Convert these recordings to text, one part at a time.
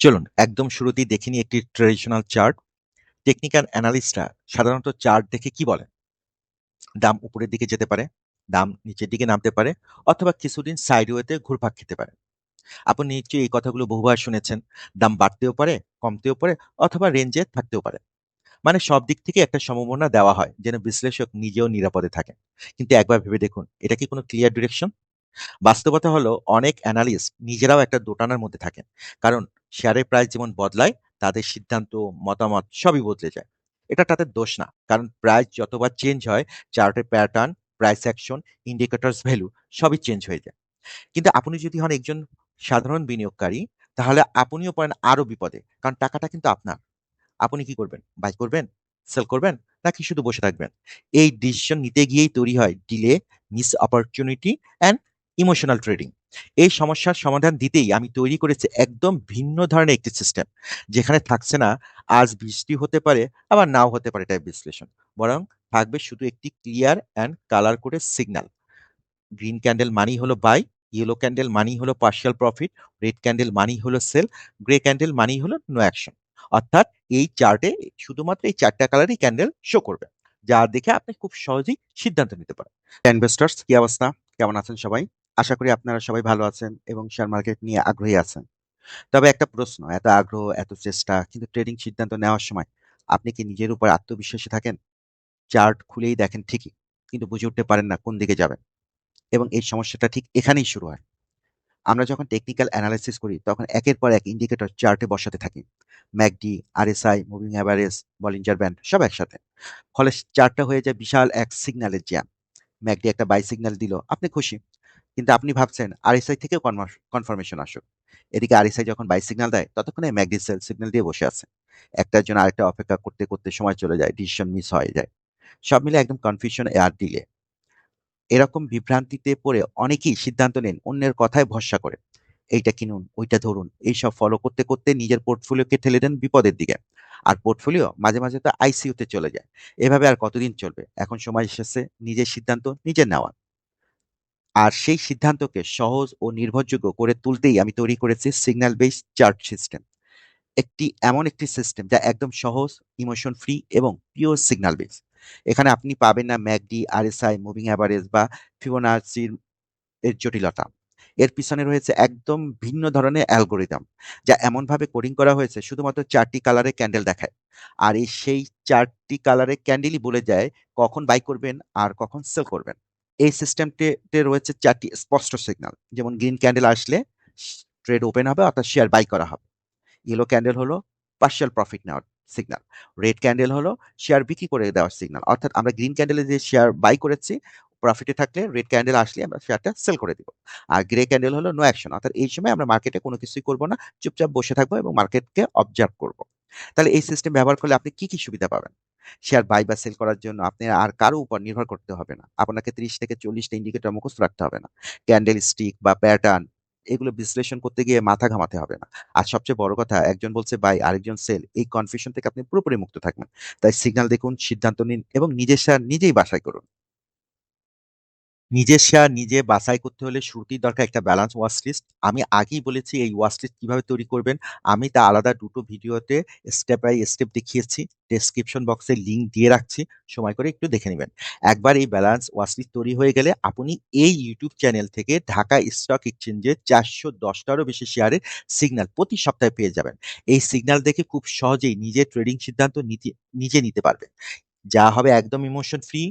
চলুন, একদম শুরুতেই দেখে নিই একটি ট্রেডিশনাল চার্ট টেকনিক্যাল অ্যানালিস্টরা সাধারণত চার্ট দেখে কি বলেন? দাম উপরের দিকে যেতে পারে, দাম নিচের দিকে নামতে পারে, অথবা কিছুদিন সাইডওয়েতে ঘুরপাক খেতে পারে। আপনি নিশ্চয়ই এই কথাগুলো বহুবার শুনেছেন, দাম বাড়তেও পারে, কমতেও পারে, অথবা রেঞ্জে থাকতেও পারে। মানে সব দিক থেকে একটা সম্ভাবনা দেওয়া হয়, যেন বিশ্লেষক নিজেও নিরাপদে থাকে কিন্তু একবার ভেবে দেখুন, এটা কি কোনো ক্লিয়ার ডিরেকশন বাস্তবতা হলো, অনেক অ্যানালিস্ট নিজেরাও একটা দোটানার মধ্যে থাকেন। কারণ শেয়ারের প্রাইস যেমন বদলায়, তাদের সিদ্ধান্ত, মতামত সবই বদলে যায়। এটা তাদের দোষ না। কারণ প্রাইস যতবার চেঞ্জ হয় চার্টের pattern price action indicators value সবই চেঞ্জ হয়ে যায়। কিন্তু আপনি যদি হন একজন সাধারণ বিনিয়োগকারী, তাহলে আপনিও পড়েন আরও বিপদে। কারণ টাকাটা কিন্তু আপনার। আপনি কি করবেন? বাই করবেন? সেল করবেন? নাকি শুধু বসে থাকবেন? এই ডিসিশন নিতে গিয়েই তৈরি হয় delay miss opportunity and emotional trading এই সমস্যার সমাধান দিতেই আমি তৈরি করেছি একদম ভিন্ন ধরনের একটি সিস্টেম যেখানে থাকছে না আজ বৃষ্টি হতে পারে, আবার নাও হতে পারে টাইপ বিশ্লেষণ। বরং থাকবে শুধু একটি ক্লিয়ার অ্যান্ড কালার করে সিগন্যাল গ্রিন ক্যান্ডেল মানি হলো বাই ইয়েলো ক্যান্ডেল মানি হলো পার্শিয়াল প্রফিট রেড ক্যান্ডেল মানি হলো সেল গ্রে ক্যান্ডেল মানি হলো নো অ্যাকশন অর্থাৎ এই চার্টে শুধুমাত্র এই চারটা কালারই ক্যান্ডেল শো করবে, যা দেখে আপনি খুব সহজেই সিদ্ধান্ত নিতে পারেন। ইনভেস্টার্স কি অবস্থা? কেমন আছেন সবাই? আশা করি আপনারা সবাই ভালো আছেন এবং শেয়ার মার্কেট নিয়ে আগ্রহী আছেন। তবে একটা প্রশ্ন, এত আগ্রহ, এত চেষ্টা, কিন্তু ট্রেডিং সিদ্ধান্ত নেওয়ার সময় আপনি কি নিজের উপর আত্মবিশ্বাসী থাকেন? চার্ট খুলেই দেখেন ঠিকই, কিন্তু বুঝে উঠতে পারেন না কোন দিকে যাবেন। এবং এই সমস্যাটা ঠিক এখানেই শুরু হয়। আমরা যখন টেকনিক্যাল অ্যানালাইসিস করি, তখন একের পর এক ইন্ডিকেটর চার্টে বসাতে থাকি। MACD, RSI moving average Bollinger band সব একসাথে। ফলে চার্টটা হয়ে যায় বিশাল এক সিগন্যালের জ্যাম ম্যাকডি একটা বাই সিগন্যাল দিল, আপনি খুশি। কিন্তু আপনি ভাবছেন আরএসআই থেকেও কনফার্মেশন আসুক। এদিকে আরএসআই যখন বাই সিগন্যাল দেয়, ততক্ষণে ম্যাকডি সেল সিগন্যাল দিয়ে বসে আছে। একটার জন্য আরেকটা অপেক্ষা করতে করতে সময় চলে যায় ডিসিশন মিস হয়ে যায়। সব মিলে একদম কনফিউশন আর দিলে এরকম বিভ্রান্তিতে পড়ে অনেকেই সিদ্ধান্ত নেন অন্যের কথায় ভরসা করে। এইটা কিনুন, ওইটা ধরুন, এইসব ফলো করতে করতে নিজের পোর্টফোলিওকে ঠেলে দেন বিপদের দিকে। আর পোর্টফোলিও মাঝে মাঝে তো আইসিইউতে চলে যায়। এভাবে আর কতদিন চলবে? এখন সময় এসেছে নিজের সিদ্ধান্ত নিজে নেওয়া আর সেই সিদ্ধান্তকে সহজ ও নির্ভরযোগ্য করে তুলতেই আমি তৈরি করেছি সিগন্যাল বেস চার্ট সিস্টেম একটি এমন একটি সিস্টেম যা একদম সহজ ইমোশন ফ্রি এবং পিওর সিগন্যাল বেস এখানে আপনি পাবেন না ম্যাকডি, আরএসআই মুভিং অ্যাভারেজ বা ফিবোনাচির এর জটিলতা। এর পিছনে রয়েছে একদম ভিন্ন ধরনের অ্যালগোরিদম, যা এমনভাবে কোডিং করা হয়েছে শুধুমাত্র চারটি কালারে ক্যান্ডেল দেখায়। আর এই সেই চারটি কালারে ক্যান্ডেলই বলে যায় কখন বাই করবেন আর কখন সেল করবেন। এই সিস্টেমটিতে রয়েছে চারটি স্পষ্ট সিগনাল যেমন গ্রিন ক্যান্ডেল আসলে ট্রেড ওপেন হবে অর্থাৎ শেয়ার বাই করা হবে। ইয়েলো ক্যান্ডেল হলো পার্শিয়াল প্রফিট নেওয়ার সিগনাল রেড ক্যান্ডেল হলো শেয়ার বিক্রি করে দেওয়ার সিগনাল অর্থাৎ আমরা গ্রিন ক্যান্ডেলে যে শেয়ার বাই করেছি প্রফিটে থাকলে রেড ক্যান্ডেল আসলে আমরা শেয়ারটা সেল করে দিব। আর গ্রে ক্যান্ডেল হলো নো অ্যাকশন অর্থাৎ এই সময় আমরা মার্কেটে কোনো কিছুই করব না, চুপচাপ বসে থাকব এবং মার্কেটকে অবজার্ভ করব। তাহলে এই সিস্টেম ব্যবহার করলে আপনি কি কি সুবিধা পাবেন? শেয়ার বাই বা সেল করার জন্য আপনি আর কারও উপর নির্ভর করতে হবে না। আপনাকে ত্রিশ থেকে চল্লিশটা ইন্ডিকেটর মুখস্থ রাখতে হবে না। ক্যান্ডেল স্টিক বা প্যাটার্ন এগুলো বিশ্লেষণ করতে গিয়ে মাথা ঘামাতে হবে না। আর সবচেয়ে বড় কথা, একজন বলছে বাই আরেকজন সেল এই কনফিউশন থেকে আপনি পুরোপুরি মুক্ত থাকবেন। তাই সিগন্যাল দেখুন, সিদ্ধান্ত নিন এবং নিজের সার নিজেই বাসায় করুন। নিজের শেয়ার নিজে বাছাই করতে হলে শুরুতেই দরকার একটা ব্যালেন্স ওয়াচ লিস্ট আমি আগেই বলেছি এই ওয়াচ লিস্ট কীভাবে তৈরি করবেন। আমি তা আলাদা দুটো ভিডিওতে স্টেপ বাই স্টেপ দেখিয়েছি। ডেসক্রিপশন বক্সে লিঙ্ক দিয়ে রাখছি। সময় করে একটু দেখে নেবেন। একবার এই ব্যালেন্স ওয়াচ লিস্ট তৈরি হয়ে গেলে আপনি এই ইউটিউব চ্যানেল থেকে ঢাকা স্টক এক্সচেঞ্জে চারশো দশটারও বেশি শেয়ারের সিগন্যাল প্রতি সপ্তাহে পেয়ে যাবেন। এই সিগন্যাল দেখে খুব সহজেই নিজের ট্রেডিং সিদ্ধান্ত নিজে নিতে পারবেন। যা হবে একদম ইমোশন ফ্রি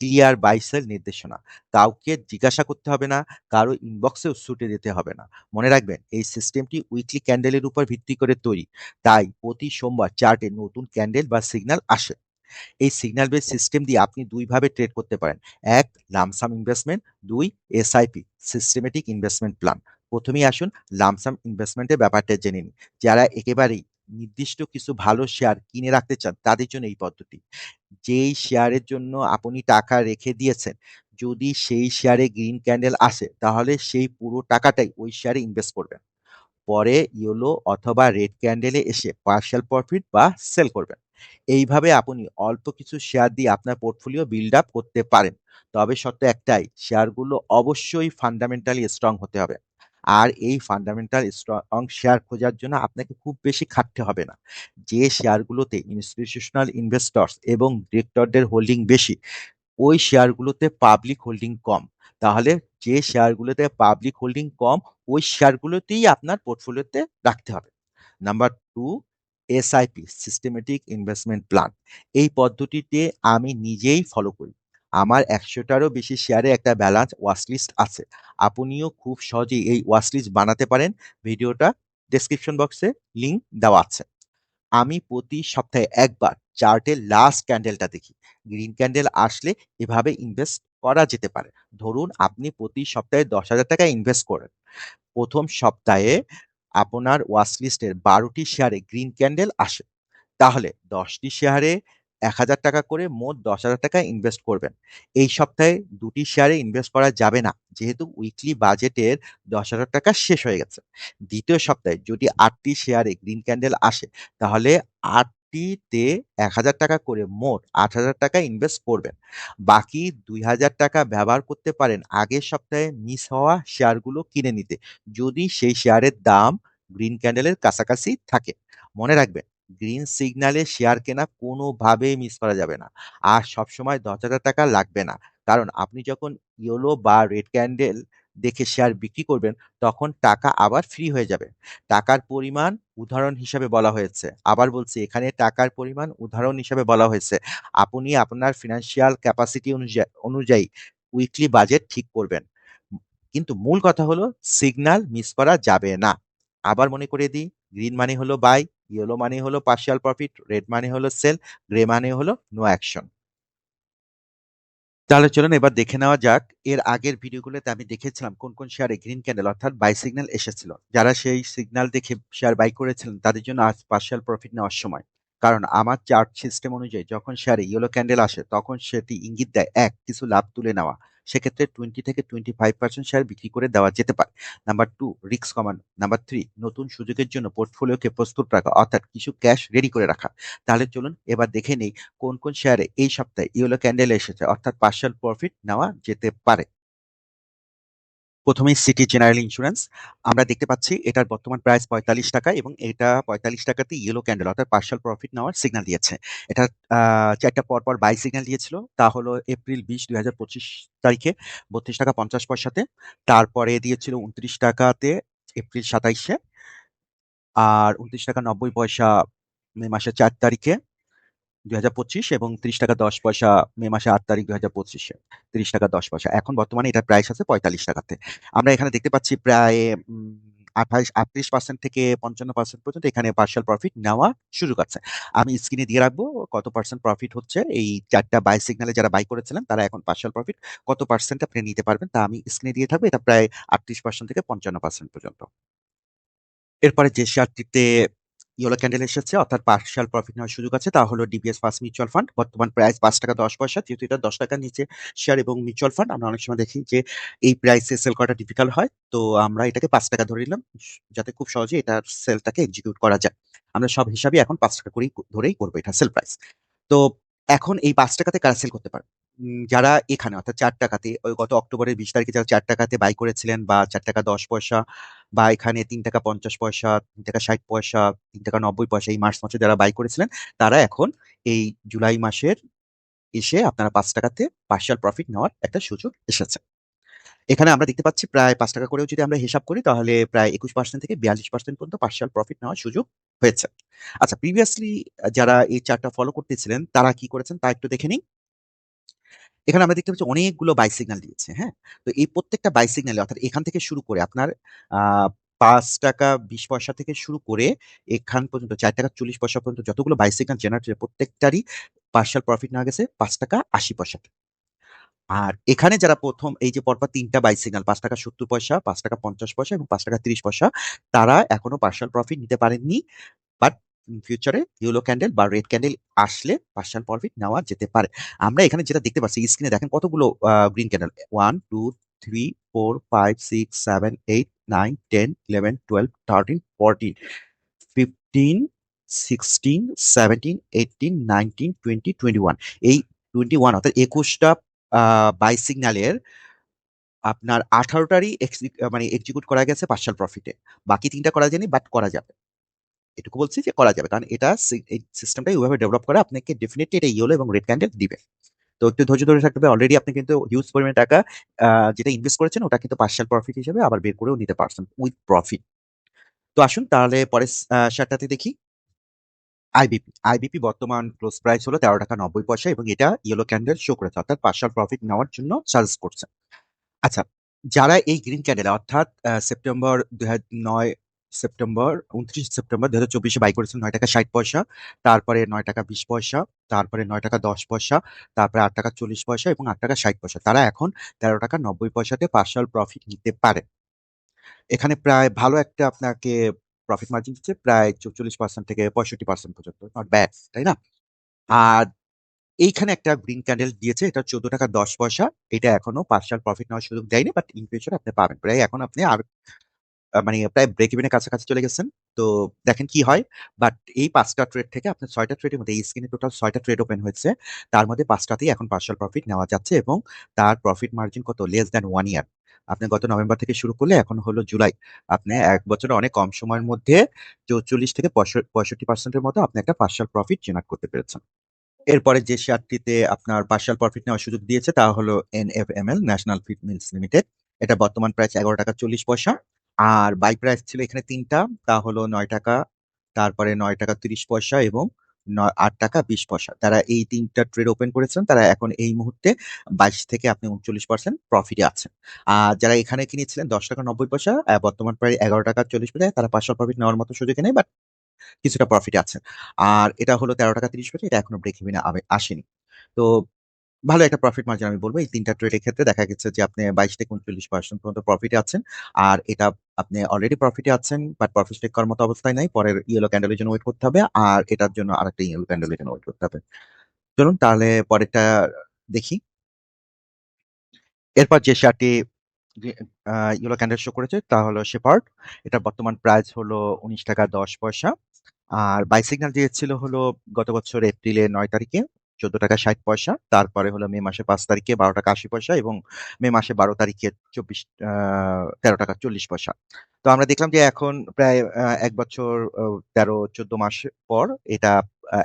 ক্লিয়ার বাইসেল নির্দেশনা। কাউকে জিজ্ঞাসা করতে হবে না, কারও ইনবক্সেও ছুটে দিতে হবে না। মনে রাখবেন, এই সিস্টেমটি উইকলি ক্যান্ডেলের উপর ভিত্তি করে তৈরি। তাই প্রতি সোমবার চার্টে নতুন ক্যান্ডেল বা সিগন্যাল আসে। এই সিগন্যাল বেস সিস্টেম দিয়ে আপনি দুইভাবে ট্রেড করতে পারেন। এক লামসাম ইনভেস্টমেন্ট দুই এসআইপি সিস্টেমেটিক ইনভেস্টমেন্ট প্ল্যান প্রথমেই আসুন লামসাম ইনভেস্টমেন্টের ব্যাপারটা জেনে নিন যারা একেবারেই নির্দিষ্ট কিছু ভালো শেয়ার কিনে রাখতে চান, তাদের জন্য এই পদ্ধতি। যেই শেয়ারের জন্য আপনি টাকা রেখে দিয়েছেন, যদি সেই শেয়ারে গ্রিন ক্যান্ডেল আসে, তাহলে সেই পুরো টাকাটাই ওই শেয়ারে ইনভেস্ট করবেন। পরে ইয়েলো অথবা রেড ক্যান্ডেলে এসে পার্শিয়াল প্রফিট বা সেল করবেন। এইভাবে আপনি অল্প কিছু শেয়ার দিয়ে আপনার পোর্টফোলিও বিল্ড আপ করতে পারেন। তবে শর্ত একটাই শেয়ারগুলো অবশ্যই ফান্ডামেন্টালি স্ট্রং হতে হবে। আর এই ফান্ডামেন্টাল স্ট্রং শেয়ার খোঁজার জন্য আপনাকে খুব বেশি খাটতে হবে না। যে শেয়ারগুলোতে ইনস্টিটিউশনাল ইনভেস্টর্স এবং ডিরেক্টরদের হোল্ডিং বেশি, ওই শেয়ারগুলোতে পাবলিক হোল্ডিং কম। তাহলে যে শেয়ারগুলোতে পাবলিক হোল্ডিং কম, ওই শেয়ারগুলোতেই আপনার পোর্টফোলিওতে রাখতে হবে। Number two SIP systematic investment plan এই পদ্ধতিতে আমি নিজেই ফলো করি। আমার একশোটারও বেশি শেয়ারে একটা ব্যালান্স ওয়াচলিস্ট আছে। আপনিও খুব সহজেই এই ওয়াচলিস্ট বানাতে পারেন। ভিডিওটা ডেসক্রিপশন বক্সে লিঙ্ক দেওয়া আছে। আমি প্রতি সপ্তাহে একবার চার্টের লাস্ট ক্যান্ডেলটা দেখি। গ্রিন ক্যান্ডেল আসলে এভাবে ইনভেস্ট করা যেতে পারে। ধরুন, আপনি প্রতি সপ্তাহে দশ হাজার টাকা ইনভেস্ট করেন। প্রথম সপ্তাহে আপনার ওয়াচলিস্টের বারোটি শেয়ারে গ্রিন ক্যান্ডেল আসে। তাহলে দশটি শেয়ারে এক হাজার টাকা করে মোট দশ হাজার টাকা ইনভেস্ট করবেন। এই সপ্তাহে দুটি শেয়ারে ইনভেস্ট করা যাবে না। যেহেতু উইকলি বাজেটের দশ হাজার টাকা শেষ হয়ে গেছে। দ্বিতীয় সপ্তাহে যদি আটটি শেয়ারে গ্রিন ক্যান্ডেল আসে, তাহলে আটটিতে এক হাজার টাকা করে মোট আট হাজার টাকা ইনভেস্ট করবেন। বাকি দুই হাজার টাকা ব্যবহার করতে পারেন আগের সপ্তাহে মিস হওয়া শেয়ারগুলো কিনে নিতে। যদি সেই শেয়ারের দাম গ্রিন ক্যান্ডেলের কাছাকাছি থাকে। মনে রাখবেন গ্রিন সিগন্যালে শেয়ার কেনা কোনোভাবেই মিস করা যাবে না। আর সবসময় দশ হাজার টাকা লাগবে না। কারণ আপনি যখন ইয়েলো বা রেড ক্যান্ডেল দেখে শেয়ার বিক্রি করবেন, তখন টাকা আবার ফ্রি হয়ে যাবে। টাকার পরিমাণ উদাহরণ হিসাবে বলা হয়েছে। আবার বলছি, এখানে টাকার পরিমাণ উদাহরণ হিসাবে বলা হয়েছে। আপনি আপনার ফিনান্সিয়াল ক্যাপাসিটি অনুযায়ী অনুযায়ী উইকলি বাজেট ঠিক করবেন। কিন্তু মূল কথা হলো সিগন্যাল মিস করা যাবে না। আবার মনে করে দিই গ্রিন মানে হলো বাই ইয়েলো মানে হলো পার্শিয়াল প্রফিট রেড মানে হলো সেল গ্রে মানে হলো নো অ্যাকশন তাহলে চলুন এবার দেখে নেওয়া যাক, এর আগের ভিডিওগুলোতে আমি দেখেছিলাম কোন কোন শেয়ারে গ্রিন ক্যান্ডেল অর্থাৎ বাই সিগন্যাল এসেছিল। যারা সেই সিগন্যাল দেখে শেয়ার বাই করেছিলেন, তাদের জন্য আজ পার্শিয়াল প্রফিট নেওয়ার সময়। কারণ আমার চার্ট সিস্টেম অনুযায়ী যখন শেয়ারে ইয়েলো ক্যান্ডেল আসে, তখন সেটি ইঙ্গিত দেয়, এক, কিছু লাভ তুলে নেওয়া। সেক্ষেত্রে টোয়েন্টি থেকে টোয়েন্টি ফাইভ পার্সেন্ট শেয়ার বিক্রি করে দেওয়া যেতে পারে। নাম্বার টু রিক্স কমানো নাম্বার থ্রি নতুন সুযোগের জন্য পোর্টফোলিওকে প্রস্তুত রাখা, অর্থাৎ কিছু ক্যাশ রেডি করে রাখা। তাহলে চলুন এবার দেখে নেই কোন কোন শেয়ারে এই সপ্তাহে ইয়েলো ক্যান্ডেল এসেছে, অর্থাৎ পার্শাল প্রফিট নেওয়া যেতে পারে। প্রথমেই সিটি জেনারেল ইন্স্যুরেন্স আমরা দেখতে পাচ্ছি এটার বর্তমান প্রাইস পঁয়তাল্লিশ টাকা এবং এটা পঁয়তাল্লিশ টাকাতে ইয়েলো ক্যান্ডেল অর্থাৎ পার্শাল প্রফিট নেওয়ার সিগন্যাল দিয়েছে। এটা চারটা পর পর বাই সিগন্যাল দিয়েছিল। তা হলো এপ্রিল বিশ, দুই হাজার পঁচিশ তারিখে বত্রিশ টাকা পঞ্চাশ পয়সাতে। তারপরে দিয়েছিল উনত্রিশ টাকাতে এপ্রিল সাতাইশে। আর উনত্রিশ টাকা নব্বই পয়সা মে মাসের চার তারিখে। দুই হাজার পঁচিশ এবং ত্রিশ টাকা দশ পয়সা মে মাসে আট তারিখ দুই হাজার পঁচিশে। ত্রিশ টাকা দশ পয়সা। এখন বর্তমানে এটার প্রাইস আছে পঁয়তাল্লিশ টাকাতে। আমরা এখানে দেখতে পাচ্ছি প্রায় আঠাইশ আটত্রিশ পার্সেন্ট থেকে পঞ্চান্ন পার্সেন্ট পর্যন্ত এখানে পার্শাল প্রফিট নেওয়া সুযোগ আছে আমি স্ক্রিনে দিয়ে রাখব কত পার্সেন্ট প্রফিট হচ্ছে। এই চারটা বাই সিগনালে যারা বাই করেছিলেন, তারা এখন পার্শাল প্রফিট কত পার্সেন্ট আপনি নিতে পারবেন তা আমি স্ক্রিনে দিয়ে থাকব। এটা প্রায় আটত্রিশ পার্সেন্ট থেকে পঞ্চান্ন পার্সেন্ট পর্যন্ত। এরপরে যে শেয়ারটিতে ইয়েলো ক্যান্ডেল এসেছে, অর্থাৎ পার্শাল প্রফিট নেওয়ার সুযোগ আছে। তা হলো ডিবিএস ফার্স্ট মিউচুয়াল ফান্ড বর্তমান প্রাইস পাঁচ টাকা দশ পয়সা যেহেতু এটা দশ টাকার নিচে শেয়ার এবং মিউচুয়াল ফান্ড আমরা অনেক সময় দেখি যে এই প্রাইসে সেল করাটা ডিফিকাল্ট হয়, তো আমরা এটাকে পাঁচ টাকা ধরে নিলাম, যাতে খুব সহজে এটার সেলটাকে এক্সিকিউট করা যায়। আমরা সব হিসাবে এখন পাঁচ টাকা করেই ধরেই করব এটা সেল প্রাইস তো এখন এই পাঁচ টাকাতে কারা সেল করতে পারে যারা এখানে, অর্থাৎ চার টাকাতে, ওই গত অক্টোবরের বিশ তারিখে যারা চার টাকাতে বাই করেছিলেন বা চার টাকা দশ পয়সা বা এখানে তিন টাকা পঞ্চাশ পয়সা, তিন টাকা ষাট পয়সা, তিন টাকা নব্বই পয়সা এই মার্চ মাসে যারা বাই করেছিলেন, তারা এখন এই জুলাই মাসের এসে আপনারা পাঁচ টাকাতে পার্শাল প্রফিট নেওয়ার একটা সুযোগ এসেছে। এখানে আমরা দেখতে পাচ্ছি প্রায় পাঁচ টাকা করেও যদি আমরা হিসাব করি, তাহলে প্রায় একুশ পার্সেন্ট থেকে বিয়াল্লিশ পার্সেন্ট পর্যন্ত পার্শাল প্রফিট নেওয়ার সুযোগ হয়েছে। আচ্ছা প্রিভিয়াসলি যারা এই চারটা ফলো করতেছিলেন, তারা কি করেছেন তা একটু দেখে নিই। এখানে আমরা দেখতে পাচ্ছি অনেকগুলো বাই দিয়েছে হ্যাঁ? তো এই প্রত্যেকটা বাই অর্থাৎ এখান থেকে শুরু করে আপনার পাঁচ টাকা, বিশ পয়সা থেকে শুরু করে এখান পর্যন্ত, চার টাকা, চল্লিশ পয়সা পর্যন্ত যতগুলো বাই সিগন্যাল জেনারেট প্রত্যেকটারই পার্শাল প্রফিট নেওয়া গেছে পাঁচ টাকা, আশি পয়সাতে আর এখানে যারা প্রথম, এই যে পরপর তিনটা বাই সিগন্যাল পাঁচ টাকা সত্তর পয়সা, পাঁচ টাকা পঞ্চাশ পয়সা এবং পাঁচ টাকা তিরিশ পয়সা, তারা এখনও পার্শাল প্রফিট নিতে পারেননি। ফিউচারে ইয়েলো ক্যান্ডেল বা রেড ক্যান্ডেল আসলে পার্শাল প্রফিট নেওয়া যেতে পারে আমরা এখানে যেটা দেখতে পাচ্ছি স্ক্রিনে দেখেন কতগুলো green candle one two three four five six seven eight nine ten eleven twelve thirteen fourteen fifteen sixteen seventeen eighteen nineteen twenty twenty one এই টোয়েন্টি ওয়ান অর্থাৎ একুশটা বাই সিগন্যালের আপনার ১৮ টারই মানে এক্সিকিউট করা গেছে পার্শিয়াল প্রফিটে। বাকি ৩ টা করা যায়নি বাট করা যাবে। এটুকু বলছি যে করা যাবে। কারণ এটা এই সিস্টেমটাই ওইভাবে ডেভেলপ করা আপনাকে ডেফিনিটলি এটা ইয়েলো এবং রেড ক্যান্ডেল দিবে। তো একটু ধৈর্য ধরে থাকতে হবে। অলরেডি আপনি কিন্তু হিউজ পরিমাণে টাকা যেটা ইনভেস্ট করেছেন ওটা কিন্তু পার্শিয়াল প্রফিট হিসেবে আবার বের করেও নিতে পারছেন উইথ প্রফিট। তো আসুন তাহলে পরের শেয়ারটাতে দেখি। আইবিপি। আইবিপি বর্তমান ক্লোজ প্রাইস হলো ৳১৩.৯০ এবং এটা ইয়েলো ক্যান্ডেল শো করেছে। অর্থাৎ পার্শিয়াল প্রফিট নেওয়ার জন্য সাজেস্ট করছে। আচ্ছা, যারা এই গ্রিন ক্যান্ডেল অর্থাৎ সেপ্টেম্বর ২০০৯ সেপ্টেম্বর ২৯ সেপ্টেম্বর ২০২৪ এ বাই করেছেন ৳৯.৬০ তারপরে ৳৯.২০ তারপরে ৳৯.১০ তারপরে ৳৮.৪০ এবং ৳৮.৬০ তারা এখন ৳১৩.৯০ তে পার্শিয়াল প্রফিট নিতে পারে। এখানে প্রায় ভালো একটা আপনাকে প্রফিট মার্জিন দিচ্ছে প্রায় ৪৪% থেকে ৬৫% পর্যন্ত। নট ব্যাড, তাই না? আর এইখানে একটা গ্রিন ক্যান্ডেল দিয়েছে এটা ৳১৪.১০ এটা এখনও পার্শিয়াল প্রফিট নেওয়ার সুযোগ দেয়নি বাট ইন ফিউচার আপনি পাবেন। প্রায় এখন আপনি আর আ মানে প্রায় ব্রেক ইভেনের কাছাকাছি চলে গেছেন। তো দেখেন কি হয়। বাট এই পাঁচটা ট্রেড থেকে আপনার ৬ টা ট্রেডের মধ্যে, এই স্ক্রিনে টোটাল ছয়টা ট্রেড ওপেন হয়েছে। তার মধ্যে পাঁচটাতেই এখন পার্শিয়াল প্রফিট নেওয়া যাচ্ছে এবং তার প্রফিট মার্জিন কত? Less than one year. আপনি গত নভেম্বর থেকে শুরু করলে এখন হলো জুলাই। আপনি এক বছরে অনেক কম সময়ের মধ্যে ৪৪ থেকে পঁয়ষ ৬৫% এর মতো আপনি একটা পার্শিয়াল প্রফিট জেনারেট করতে পেরেছেন। এরপরে যে শেয়ারটিতে আপনার পার্শিয়াল প্রফিট নেওয়ার সুযোগ দিয়েছে, তা হলো N F NFML national feed mills limited. এটা বর্তমান প্রাইস ৳১১.৪০ আর বাই প্রাইস ছিল এখানে তিনটা, তা হলো নয় টাকা, তারপরে ৳৯.৩০ এবং আট টাকা বিশ পয়সা তারা এই ৩ টা ট্রেড ওপেন করেছেন। তারা এখন এই মুহূর্তে ২২ থেকে আপনি ৩৯% প্রফিটে আছেন। আর যারা এখানে কিনেছিলেন ৳১০.৯০ আ বর্তমান প্রায় ৳১১.৪০ তারা পার্শিয়াল প্রফিট নেওয়ার মতো সুযোগে নেই বাট কিছুটা প্রফিটে আছেন। আর এটা হলো ৳১৩.৩০ এটা এখনও ব্রেক ইভেন এ আসেনি। তো ভালো একটা প্রফিট মার্জিন আমি বলব এই ৩ টা ট্রেডের ক্ষেত্রে দেখা গেছে যে আপনি ২২ থেকে ৩৯% পর্যন্ত প্রফিটে আছেন। আর এটা আপনি অলরেডি প্রফিটে আছেন বাট প্রফিট টেক করার মতো অবস্থায় নাই। পরের ইয়েলো ক্যান্ডেল এর জন্য ওয়েট করতে হবে। আর এটার জন্য আরেকটা ইয়েলো ক্যান্ডেল এর জন্য ওয়েট করতে হবে। চলুন, তাহলে পরেরটা দেখি। এরপর যে শেয়ারটি ইয়েলো ক্যান্ডেল শো করেছে, তা হলো শেপার্ড। এটার বর্তমান প্রাইস হলো ৳১৯.১০ আর বাই সিগন্যাল দিয়েছিল হলো গত বছর এপ্রিলের নয় তারিখে ৳১৪.৬০ তারপরে হলো মে মাসে পাঁচ তারিখে ৳১২.৮০ এবং মে মাসে বারো তারিখে চব্বিশ তেরো টাকা চল্লিশ পয়সা তো আমরা দেখলাম যে এখন প্রায় এক বছর তেরো ১৩-১৪ মাস পর এটা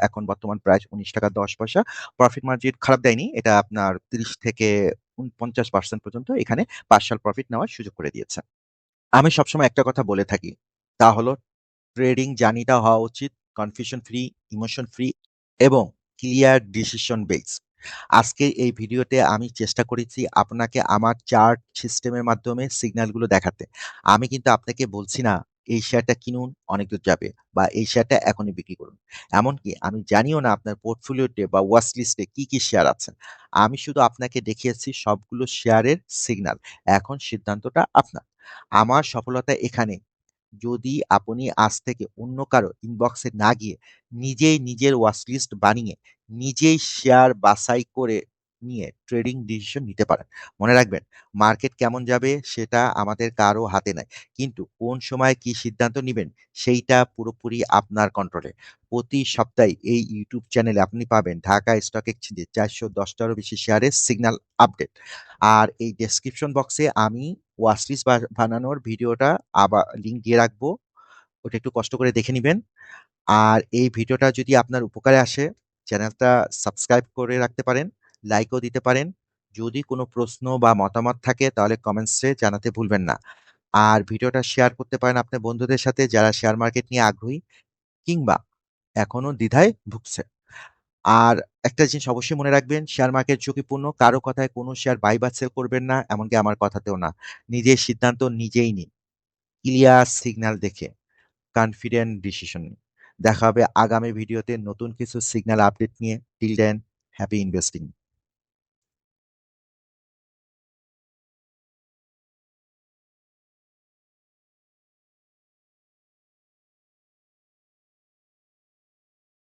এখন বর্তমান প্রাইস ৳১৯.১০ প্রফিট মার্জিন খারাপ দেয়নি। এটা আপনার ৩০ থেকে ৪৯% পর্যন্ত এখানে পার্শিয়াল প্রফিট নেওয়ার সুযোগ করে দিয়েছে। আমি সবসময় একটা কথা বলে থাকি। তা হলো ট্রেডিং জার্নিটা হওয়া উচিত কনফিউশন ফ্রি, ইমোশন ফ্রি এবং ক্লিয়ার ডিসিশন বেসড। আজকের এই ভিডিওতে আমি চেষ্টা করেছি আপনাকে আমার চার্ট সিস্টেমের মাধ্যমে সিগন্যালগুলো দেখাতে। আমি কিন্তু আপনাকে বলছি না এই শেয়ারটা কিনুন অনেক দূর যাবে বা এই শেয়ারটা এখনই বিক্রি করুন। এমনকি আমি জানিও না আপনার পোর্টফোলিওতে বা ওয়াচ লিস্টে কি, কি শেয়ার আছে। আমি শুধু আপনাকে দেখিয়েছি সবগুলো শেয়ারের সিগন্যাল। এখন সিদ্ধান্তটা আপনার। আমার সফলতা এখানে যদি আপনি আজ থেকে অন্য কারও ইনবক্সে না গিয়ে নিজেই নিজের ওয়াচ লিস্ট বানিয়ে নিজেই শেয়ার বাছাই করে নিয়ে ট্রেডিং ডিসিশন নিতে পারেন। মনে রাখবেন মার্কেট কেমন যাবে সেটা আমাদের কারও হাতে নাই। কিন্তু কোন সময় কি সিদ্ধান্ত নেবেন সেইটা পুরোপুরি আপনার কন্ট্রোলে। প্রতি সপ্তাহে এই ইউটিউব চ্যানেলে আপনি পাবেন ঢাকা স্টক এক্সচেঞ্জে ৪১০ টারও বেশি শেয়ারের সিগন্যাল আপডেট। আর এই ডেসক্রিপশন বক্সে আমি ওয়াচ বানানোর ভিডিওটা আবার লিঙ্ক দিয়ে রাখব। ওটা একটু কষ্ট করে দেখে নেবেন আর এই ভিডিওটা যদি আপনার উপকারে আসে চ্যানেলটা সাবস্ক্রাইব করে রাখতে পারেন, লাইকও দিতে পারেন। যদি কোনো প্রশ্ন বা মতামত থাকে তাহলে কমেন্টসে জানাতে ভুলবেন না। আর ভিডিওটা শেয়ার করতে পারেন আপনার বন্ধুদের সাথে যারা শেয়ার মার্কেট নিয়ে আগ্রহী কিংবা এখনও দ্বিধায় ভুগছে। আর একটা জিনিস অবশ্যই মনে রাখবেন শেয়ার মার্কেট ঝুঁকিপূর্ণ। কারও কথায় কোনো শেয়ার বাই বা সেল করবেন না। এমনকি আমার কথাতেও না। নিজের সিদ্ধান্ত নিজেই নিন। ক্লিয়ার সিগন্যাল দেখে কনফিডেন্ট ডিসিশন নিন। দেখা হবে আগামী ভিডিওতে নতুন কিছু সিগন্যাল আপডেট নিয়ে। Till then happy investing.